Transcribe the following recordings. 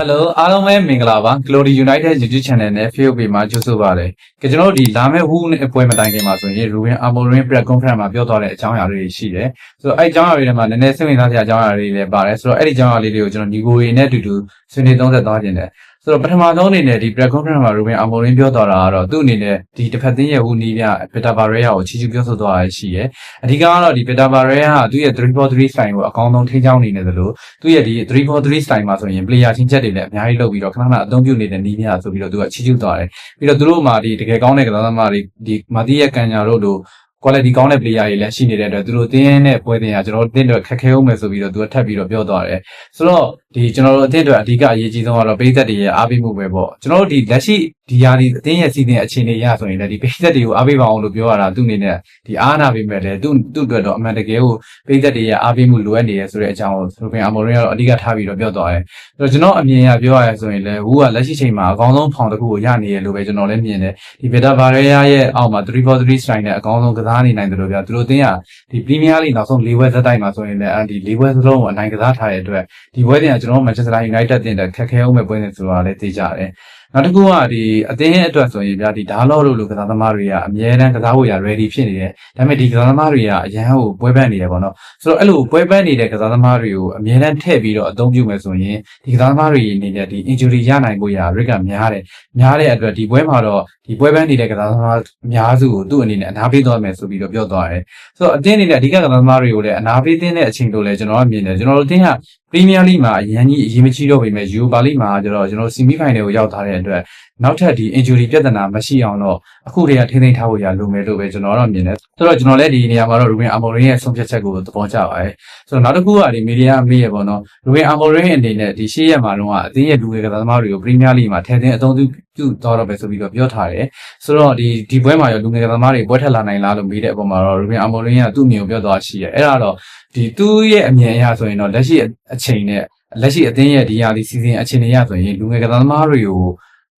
Hello အားလုံးပဲမင်္ဂလာပါ Glory United YouTube Channel နဲ့ Facebook Page မှာကြိုဆိုပါရစေ။ကျွန်တော်တို့ဒီလာမယ့်ဝူးနဲ့အပွဲမတိုင်ခင်မှာဆိုရင် Ruben Amorim Press Conference မှာပြောသွားတဲ့အကြောင်းအရာတွေရှိတယ်။ဆိုတော့အဲ့အကြောင်းအရာတွေထဲမှာနည်းနည်းစိတ်ဝင်စားစရာအကြောင်းအရာတွေလည်းပါတယ်။ဆိုတော့အဲ့ဒီအကြောင်းအရာလေးတွေကိုကျွန်တော်ညီကိုတွေနဲ့အတူတူဆွေးနွေးသုံးသပ်သွားခြင်းတယ်။ ဆိုတော့ပထမဆုံးအနေနဲ့ဒီ Press Conference မှာ Ruben Amorim ပြောသွားတာကတော့သူ့အနေနဲ့ဒီတစ်ဖက်သင်းရဲ့ဝူးနီးပြ Peter Barreira ကိုချီးကျူးပြောဆိုသွားရရှိတယ်။အဓိကကတော့ဒီ Peter Barreira ကသူ့ရဲ့343 style ကိုအကောင်းဆုံးထိန်းချောင်းနေတယ်လို့သူ့ရဲ့ဒီ343 style မှာဆိုရင် player ချင်းချက်တွေလည်းအများကြီးလုပ်ပြီးတော့ခဏခဏအသုံးပြုနေတဲ့နီးများဆိုပြီးတော့သူကချီးကျူးသွားတယ်ပြီးတော့သူတို့မှာဒီတကယ်ကောင်းတဲ့ကစားသမားတွေဒီမာတီးရဲ့ကန်ညာတို့လို quality ကောင်းတဲ့ player တွေလည်းရှိနေတဲ့အတွက်သူတို့တင်းတဲ့ပွဲတင်ကကျွန်တော်တို့တင်းတော့ခက်ခဲအောင်မယ်ဆိုပြီးတော့သူကထပ်ပြီးတော့ပြောသွားတယ်ဆိုတော့ဒီကျွန်တော်တို့အတင်းအတွက်အဓိကအရေးကြီးဆုံးကတော့ပေးသက်တွေရဲ့အားပေးမှုပဲပေါ့ကျွန်တော်တို့ဒီလက်ရှိဒီယာဒီအတင်းရဲ့စီစဉ်အခြေအနေရဆိုရင်လည်းဒီပေးသက်တွေကိုအားပေးပါအောင်လို့ပြောရတာသူ့အနေနဲ့ဒီအားနာပေးမဲ့တယ်သူ့သူ့အတွက်တော့အမှန်တကယ်ကိုပေးသက်တွေရဲ့အားပေးမှုလိုအပ်နေရဆိုတဲ့အကြောင်းကိုဆိုပင်အမော်ရင်ကတော့အဓိကထားပြီးတော့ပြောသွားတယ်ဆိုတော့ကျွန်တော်အမြင်အရပြောရဆိုရင်လည်းဝူကလက်ရှိချိန်မှာအကောင်းဆုံးဖောင်တစ်ခုကိုရနေရလို့ပဲကျွန်တော်လည်းမြင်တယ်ဒီဗီတာဘာရေယာရဲ့အောက်မှာ343 style နဲ့အကောင်းဆုံးကစားနေနိုင်တယ်လို့ပြောသူတို့တင်းကဒီ Premier League နောက်ဆုံး၄ဘွဲဇက်တိုက်မှာဆိုရင်လည်းအဲဒီ၄ဘွဲစလုံးကိုအနိုင်ကစားထားတဲ့အတွက်ဒီဘွဲတင်ကကျွန်တော် Manchester United တင်တဲ့ခက်ခဲအောင်ပဲပွဲနေဆိုတာလည်းသိကြတယ်နောက်တစ်ခုကဒီအသင်းရဲ့အတွက်ဆိုရင်ဗျာဒီဓာလော့လို့လို့ကစားသမားတွေကအမြဲတမ်းကစားဖို့ရ ready ဖြစ်နေတယ်ဒါပေမဲ့ဒီကစားသမားတွေကအရန်ကိုပွဲပန်းနေတယ်ပေါ့နော်ဆိုတော့အဲ့လိုပွဲပန်းနေတဲ့ကစားသမားတွေကိုအမြဲတမ်းထည့်ပြီးတော့အသုံးပြုမယ်ဆိုရင်ဒီကစားသမားတွေအနေနဲ့ဒီ injury ရနိုင်ဖို့ရ risk ကများတယ်များတဲ့အတွက်ဒီပွဲမှာတော့ဒီပွဲပန်းနေတဲ့ကစားသမားအများစုကိုသူ့အနေနဲ့အနာပေးသွားမယ်ဆိုပြီးတော့ပြောသွားတယ်ဆိုတော့အတင်းအနေနဲ့အဓိကကစားသမားတွေကိုလည်းအနာပေးတဲ့အချိန်တို့လည်းကျွန်တော်ကမြင်တယ်ကျွန်တော်တို့တင်းက Premier League မှာအရင်ကြီးအရေးမကြီးတော့ပေမဲ့ Europa League မှာကျတော့ကျွန်တော် semi final ကိုရောက်ထားတဲ့အတွက်နောက်ထပ်ဒီ injury ပြဿနာမရှိအောင်တော့အခုတည်းကထိမ့်သိမ်းထားဖို့ရလိုမယ်လို့ပဲကျွန်တော်တော့မြင်တယ်ဆိုတော့ကျွန်တော်လည်းဒီနေရာမှာတော့ Ruben Amorim ရဲ့ဆုံးဖြတ်ချက်ကိုသဘောကျပါတယ်ဆိုတော့နောက်တစ်ခုကဒီ media အမေးရပေါ့နော် Ruben Amorim အနေနဲ့ဒီရှေ့ရက်မှာတော့အသင်းရဲ့လူငယ်ကစားသမားတွေကို Premier League မှာထည့်သွင်းအသုံးပြု ပြုတော့တော့ပဲဆိုပြီးတော့ပြောထားတယ်ဆိုတော့ဒီဒီပွဲမှာရောလူငယ်ကစားသမားတွေပွဲထက်လာနိုင်လားလို့မေးတဲ့အပေါ်မှာတော့ Ruben Amorim ကသူ့အမြင်ကိုပြောသွားရှိတယ်အဲ့ဒါတော့ဒီသူ့ရဲ့အမြင်အရဆိုရင်တော့လက်ရှိအချိန်နဲ့လက်ရှိအသင်းရဲ့ဒီရာဒီစီစဉ်အခြေအနေရဆိုရင်လူငယ်ကစားသမားတွေကို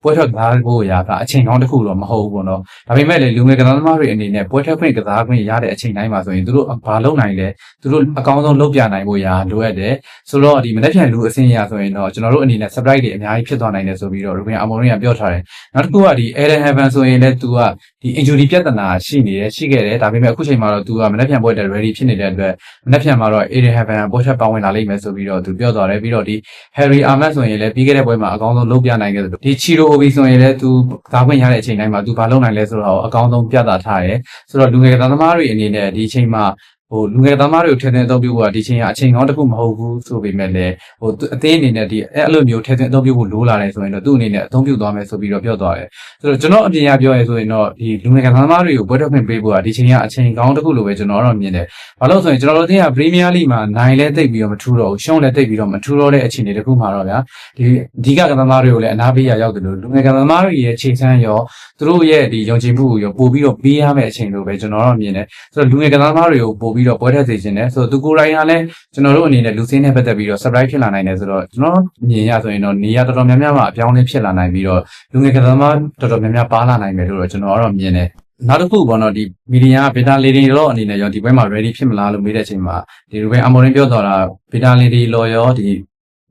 ပွဲထွက်ကစားဖို့ရာကအချိန်ကောင်းတစ်ခုတော့မဟုတ်ဘူးပေါ့နော်ဒါပေမဲ့လည်းလူငယ်ကစားသမားတွေအနေနဲ့ပွဲထွက်ခွင့်ကစားခွင့်ရတဲ့အချိန်တိုင်းမှာဆိုရင်သူတို့ဘာလုပ်နိုင်လဲသူတို့အကောင်းဆုံးလုပ်ပြနိုင်ဖို့ရာလိုအပ်တယ်ဆိုတော့ဒီမနေ့ပြန်လူအစင်းရဆိုရင်တော့ကျွန်တော်တို့အနေနဲ့ surprise တွေအများကြီးဖြစ်သွားနိုင်တယ်ဆိုပြီးတော့ Ruben Amorim ကပြောထားတယ်နောက်တစ်ခုကဒီ Eden Heaven ဆိုရင်လည်းသူကဒီ injury ပြဿနာရှိနေတယ်ရှိခဲ့တယ်ဒါပေမဲ့အခုချိန်မှာတော့သူကမနေ့ပြန်ပွဲတဲ့ ready ဖြစ်နေတဲ့အတွက်မနေ့ပြန်မှာတော့ Eden Heaven ပွဲထွက်ပါဝင်လာလိမ့်မယ်ဆိုပြီးတော့သူပြောသွားတယ်ပြီးတော့ဒီ Harry Ahmed ဆိုရင်လည်းပြီးခဲ့တဲ့ပွဲမှာအကောင်းဆုံးလုပ်ပြနိုင်ခဲ့တယ်ဒီ Chiro Obi ဆိုရင်လည်းသူကားခွင့်ရတဲ့အချိန်တိုင်းမှာသူဘာလုပ်နိုင်လဲဆိုတော့အကောင်းဆုံးပြသထားတယ်ဆိုတော့လူငယ်ကစားသမားတွေအနေနဲ့ဒီအချိန်မှာ ဟိုလူငယ်သမားတွေကိုထည့်သွင်းအသုံးပြုဖို့ကဒီချိန်ကအချိန်ကောင်းတစ်ခုမဟုတ်ဘူးဆိုပေမဲ့လည်းဟိုအသေးအနေနဲ့ဒီအဲ့လိုမျိုးထည့်သွင်းအသုံးပြုဖို့လိုလာတယ်ဆိုရင်တော့သူ့အနေနဲ့အသုံးပြုသွားမယ်ဆိုပြီးတော့ပြောသွားတယ်ဆိုတော့ကျွန်တော်အပြင်ရပြောရဲဆိုရင်တော့ဒီလူငယ်ကစားသမားတွေကိုဘွဲတော့ခွင့်ပေးဖို့ကဒီချိန်ကအချိန်ကောင်းတစ်ခုလိုပဲကျွန်တော်တော့မြင်တယ်ဘာလို့ဆိုရင်ကျွန်တော်တို့တင်က Premier League မှာနိုင်လဲတိတ်ပြီးတော့မထူတော့ဘူးရှုံးလဲတိတ်ပြီးတော့မထူတော့တဲ့အခြေအနေတစ်ခုမှာတော့ဗျာဒီအဓိကကစားသမားတွေကိုလည်းအနာပေးရရောက်တယ်လို့လူငယ်ကစားသမားတွေရဲ့ချိန်ဆန်းရောသူတို့ရဲ့ဒီယုံကြည်မှုကိုရောပို့ပြီးတော့ပေးရမယ့်အချိန်လိုပဲကျွန်တော်တော့မြင်တယ်ဆိုတော့လူငယ်ကစားသမားတွေကိုပို့ပြီးတော့ပွဲထက်စေချင်တယ်ဆိုတော့သူကိုယ်တိုင်ကလည်းကျွန်တော်တို့အနေနဲ့လူစင်းနဲ့ပတ်သက်ပြီးတော့ surprise ဖြစ်လာနိုင်တယ်ဆိုတော့ကျွန်တော်မြင်ရဆိုရင်တော့နေရာတော်တော်များများမှာအပြောင်းအလဲဖြစ်လာနိုင်ပြီးတော့လူငယ်ကစားသမားတော်တော်များများပါလာနိုင်မယ်လို့တော့ကျွန်တော်ကတော့မြင်တယ်နောက်တစ်ခုပေါ့နော်ဒီမီဒီယာဗီတာလီဒီလောအနေနဲ့ရောဒီဘက်မှာ ready ဖြစ်မလားလို့မေးတဲ့အချိန်မှာဒီလိုပဲအမော်ရင်ပြောတော့တာဗီတာလီဒီလောရောဒီ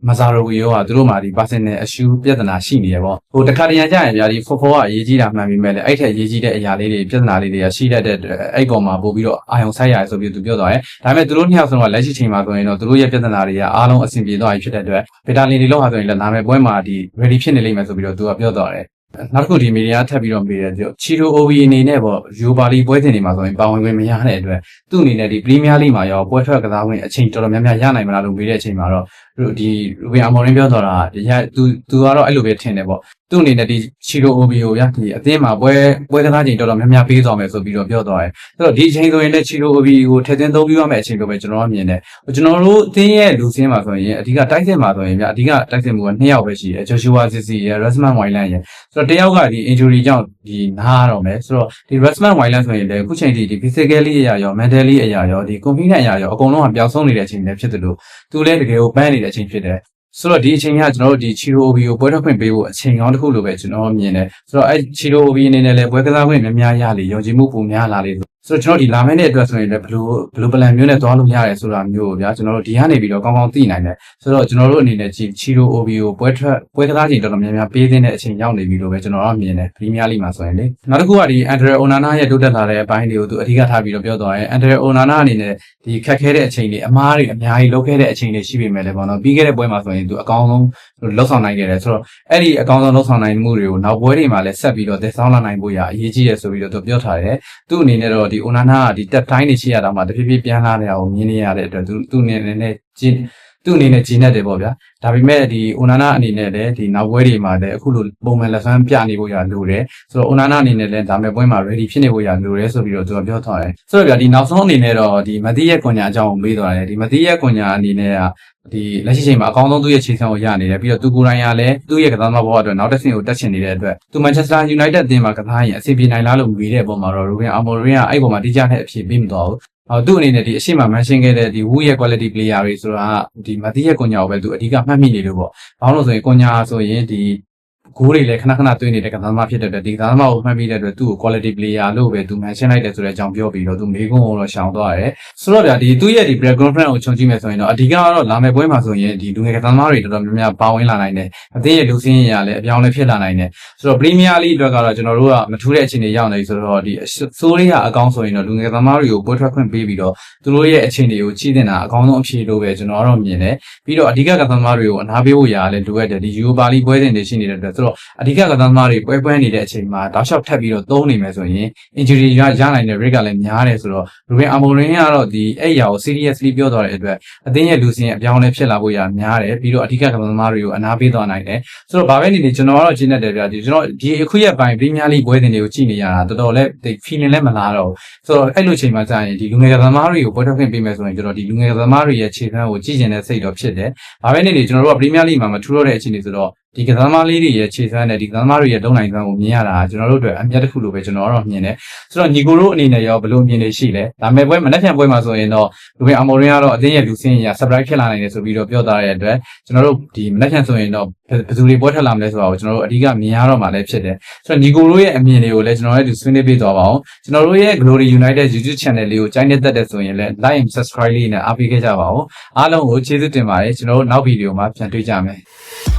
မဇာရိုဝီရောကသူတို့မှာဒီ personal issue ပြဿနာရှိနေရပေါ့ဟိုတခါတရံကြရင်ဗျာဒီဖော်ဖော်ကအရေးကြီးတာမှန်ပြီမဲ့လေအဲ့ထက်အရေးကြီးတဲ့အရာလေးတွေပြဿနာလေးတွေကရှိတတ်တဲ့အဲ့ကောင်မှာပို့ပြီးတော့အာယုံဆိုင်ရတယ်ဆိုပြီးသူပြောသွားတယ်ဒါပေမဲ့သူတို့နှစ်ယောက်ဆုံးကလက်ရှိချိန်မှာဆိုရင်တော့သူတို့ရဲ့ပြဿနာတွေကအားလုံးအဆင်ပြေသွားပြီဖြစ်တဲ့အတွက်ဗီတာလီဒီလောဟာဆိုရင်လည်းနာမည်ပွဲမှာဒီ ready ဖြစ်နေလိမ့်မယ်ဆိုပြီးတော့သူကပြောသွားတယ်နောက်တစ်ခုဒီမီဒီယာထပ်ပြီးတော့မေးတယ်ချီရိုအိုဗီအနေနဲ့ပေါ့ယူပါလီပွဲစဉ်တွေမှာဆိုရင်ပါဝင်ခွင့်မရတဲ့အတွက်သူ့အနေနဲ့ဒီပရီးမီးယားလိမှာရောပွဲထွက်ကစားခွင့်အချိန်တော်တော်များများရနိုင်မလားလို့မေးတဲ့အချိန်မှာတော့ ဒီရူဘင်အမော်ရင်ပြောတော့တာဒီကသူသူကတော့အဲ့လိုပဲထင်တယ်ပေါ့သူ့အနေနဲ့ဒီချီရိုအိုဗီကိုဗျာဒီအသင်းမှာပွဲပွဲကစားချိန်တော်တော်များများပေးသွားမယ်ဆိုပြီးတော့ပြောသွားတယ်အဲ့တော့ဒီအချိန်ဆိုရင်လည်းချီရိုအိုဗီကိုထည့်သွင်းသုံးပြရမယ့်အချိန်လိုပဲကျွန်တော်ကမြင်တယ်ကျွန်တော်တို့အသင်းရဲ့လူစင်းမှာဆိုရင်အဓိကတိုက်စစ်မှာဆိုရင်ဗျာအဓိကတိုက်စစ်မှုက2ယောက်ပဲရှိတယ်ဂျိုရှူဝါစစ်စီရယ်ရက်စမန်ဝိုင်လန်ရယ်ဆိုတော့တယောက်ကဒီ injury ကြောင့်ဒီနားရတော့မယ်ဆိုတော့ဒီ Rasmus Wailand ဆိုရင်လည်းအခုချိန်ထိဒီ physically အရာရော mentally အရာရောဒီ confidence အရာရောအကုန်လုံးကပျောက်ဆုံးနေတဲ့အချိန်တွေဖြစ်တယ်လို့သူလည်းတကယ်ကိုပန်းနေတဲ့အချိန်ဖြစ်တယ်ဆိုတော့ဒီအချိန်ကကျွန်တော်တို့ဒီချီရိုအိုဘီကိုပွဲထွက်ခွင့်ပေးဖို့အချိန်ကောင်းတစ်ခုလိုပဲကျွန်တော်မြင်တယ်ဆိုတော့အဲချီရိုအိုဘီအနေနဲ့လည်းပွဲကစားခွင့်များများရလေယုံကြည်မှုပုံများလာလေ ဆိုတော့ကျွန်တော်ဒီလာမယ့်နေ့အတွက်ဆိုရင်လည်းဘယ်လိုဘယ်လို plan မျိုးနဲ့သွားလို့ရတယ်ဆိုတာမျိုးကိုဗျာကျွန်တော်တို့ဒီကနေပြီးတော့ကောင်းကောင်းသိနိုင်တယ်ဆိုတော့ကျွန်တော်တို့အနေနဲ့ချီချီရို OBO ပွဲထွက်ပွဲကစားချိန်တော်တော်များများပေးသင့်တဲ့အချိန်ရောက်နေပြီလို့ပဲကျွန်တော်တို့မြင်တယ်ပရီးမီးယားလိမှာဆိုရင်လေနောက်တစ်ခုကဒီ Andre Onana ရဲ့တိုးတက်လာတဲ့အပိုင်းတွေကိုသူအဓိကထားပြီးတော့ပြောသွားတယ် Andre Onana အနေနဲ့ဒီခက်ခဲတဲ့အချိန်တွေအမားတွေအများကြီးလုပ်ခဲ့တဲ့အချိန်တွေရှိပေမဲ့လည်းပေါ့နော်ပြီးခဲ့တဲ့ပွဲမှာဆိုရင်သူအကောင်းဆုံးလှုပ်ဆောင်နိုင်ခဲ့တယ်ဆိုတော့အဲ့ဒီအကောင်းဆုံးလှုပ်ဆောင်နိုင်မှုတွေကိုနောက်ပွဲတွေမှာလည်းဆက်ပြီးတော့သက်ဆောင်လာနိုင်ဖို့ရအရေးကြီးတယ်ဆိုပြီးတော့သူပြောထားတယ်သူ့အနေနဲ့တော့ဒီ Onana ကဒီတက်တိုင်းတွေရှိရတာမှတဖြည်းဖြည်းပြန်လာနေတာကိုမြင်နေရတဲ့အတွက်သူသူ့အနေနဲ့ကျင်း သူ့အနေနဲ့ဂျင်းနေတယ်ပေါ့ဗျာဒါပေမဲ့ဒီ Onana အနေနဲ့လည်းဒီနောက်ပွဲတွေမှာလည်းအခုလိုပုံမှန်လက်ဆန်းပြနေဖို့ရလိုတယ်ဆိုတော့ Onana အနေနဲ့လည်းဒါမဲ့ပွဲမှာ ready ဖြစ်နေဖို့ရလိုတယ်ဆိုပြီးတော့သူကပြောထားတယ်ဆိုတော့ဗျာဒီနောက်ဆုံးအနေနဲ့တော့ဒီမတိရဲ့ကွန်ညာအကြောင်းကိုမေးသွားတယ်ဒီမတိရဲ့ကွန်ညာအနေနဲ့ကဒီလက်ရှိချိန်မှာအကောင်းဆုံးသူ့ရဲ့ခြေဆံကိုရနေတယ်ပြီးတော့သူကိုယ်တိုင်ကလည်းသူ့ရဲ့ကစားသမားဘဝအတွက်နောက်တစ်ဆင့်ကိုတက်ချင်နေတဲ့အတွက်သူ Manchester United အသင်းမှာကစားရင်အဆင်ပြေနိုင်လားလို့မေးတဲ့အပေါ်မှာတော့ Ruben Amorim ကအဲ့ပေါ်မှာတိကျတဲ့အဖြေပေးမသွားဘူး ဟောသူ့အနေနဲ့ဒီအရှိမ mention ခဲ့တဲ့ဒီ Wu ရဲ့ quality player တွေဆိုတာကဒီမတိရဲ့ကွန်ညာကိုပဲသူအဓိကမှတ်မိနေလို့ပေါ့။ဘာလို့လဲဆိုရင်ကွန်ညာဆိုရင်ဒီ ဂိုးတွေလည်းခဏခဏသွင်းနေတဲ့ကစားသမားဖြစ်တဲ့အတွက်ဒီကစားသမားကိုမှတ်မိတဲ့အတွက်သူ့ကို quality player လို့ပဲသူ mention လိုက်တယ်ဆိုတဲ့အကြောင်းပြောပြီးတော့သူမေးခွန်းကိုတော့ရှောင်သွားတယ်။ဆိုတော့ဗျာဒီသူ့ရဲ့ဒီ press conference ကိုခြုံကြည့်မယ်ဆိုရင်တော့အဓိကကတော့လာမယ့်ပွဲမှာဆိုရင်ဒီလူငယ်ကစားသမားတွေတော်တော်များများပါဝင်လာနိုင်တယ်။အသင်းရဲ့လူစင်းရလည်းအပြောင်းလဲဖြစ်လာနိုင်တယ်။ဆိုတော့ Premier League အတွက်ကတော့ကျွန်တော်တို့ကမထူးတဲ့အခြေအနေရောက်နေပြီဆိုတော့ဒီစိုးရိမ်အကောင်းဆိုရင်တော့လူငယ်သမားတွေကိုပွဲထွက်ခွင့်ပေးပြီးတော့သူတို့ရဲ့အခြေအနေကိုကြည့်တင်တာအကောင်းဆုံးအဖြေလို့ပဲကျွန်တော်ကတော့မြင်တယ်ပြီးတော့အဓိကကသမားတွေကိုအနာပေးဖို့ရာလည်းလိုအပ်တယ်ဒီ Europa League ပွဲစဉ်တွေရှိနေတဲ့အတွက်ဆိုတော့အဓိကကသမားတွေပွဲပွဲနေတဲ့အချိန်မှာတောက်လျှောက်ထပ်ပြီးတော့သုံးနေမယ်ဆိုရင် injury ရရနိုင်တဲ့ rate ကလည်းများတယ်ဆိုတော့ Ruben Amorim ကတော့ဒီအဲ့အရာကို seriously ပြောသွားတဲ့အတွက်အသင်းရဲ့လူစင်အပြောင်းလဲဖြစ်လာဖို့ရာများတယ်ပြီးတော့အဓိကကသမားတွေကိုအနာပေးသွားနိုင်တယ်ဆိုတော့ဘာပဲနေနေကျွန်တော်ကတော့ရှင်းနေတယ်ဗျာဒီကျွန်တော်ဒီအခုရက်ပိုင်း Premier League ပွဲစဉ်တွေကိုကြည့်နေရတာတော်တော်လေးဒီ feeling လည်းမလာတော့ဘူးဆိုတော့အဲ့လိုချိန်မှာကြာရင်ဒီလူငယ်ကသမားတွေကိုပွဲထွက်ခွင့်ပေးမယ်ဆိုရင်ကျွန်တော်ဒီလူငယ်ကသမားတွေရဲ့ခြေလှမ်းကိုကြည့်ကျင်တဲ့စိတ်တော့ဖြစ်တယ်။ဘာပဲနေနေကျွန်တော်တို့က Premier League မှာမထူတော့တဲ့အခြေအနေဆိုတော့ဒီကစားသမားလေးတွေရဲ့ခြေစမ်းနဲ့ဒီကစားသမားတွေရဲ့လုံနိုင်စွမ်းကိုမြင်ရတာကျွန်တော်တို့အတွက်အမြတ်တစ်ခုလိုပဲကျွန်တော်ကတော့မြင်တယ်။ဆိုတော့ညီကိုတို့အနေနဲ့ရောဘယ်လိုမြင်နေရှိလဲ။ဒါမဲ့ပွဲမနေ့ပြန်ပွဲမှာဆိုရင်တော့လူဝင်အမော်ရင်ကတော့အသင်းရဲ့လူစင်းရ surprise ဖြစ်လာနိုင်တယ်ဆိုပြီးတော့ပြောထားတဲ့အတွက်ကျွန်တော်တို့ဒီမနေ့ပြန်ဆိုရင်တော့ဘယ်သူတွေပွဲထွက်လာမလဲဆိုတာကိုကျွန်တော်တို့အဓိကမြင်ရတော့မှလည်းဖြစ်တယ်။ဆိုတော့ညီကိုတို့ရဲ့အမြင်တွေကိုလည်းကျွန်တော်တို့ဆွေးနွေးပေးသွားပါအောင်။ကျွန်တော်တို့ရဲ့ Glory United YouTube channel လေးကိုကြိုင်းနေတတ်တဲ့ဆိုရင်လည်း like and subscribe လေးနဲ့အားပေးခဲ့ကြပါဦး။အားလုံးကိုကျေးဇူးတင်ပါတယ်ကျွန်တော်တို့နောက်ဗီဒီယိုမှာပြန်တွေ့ကြမယ်။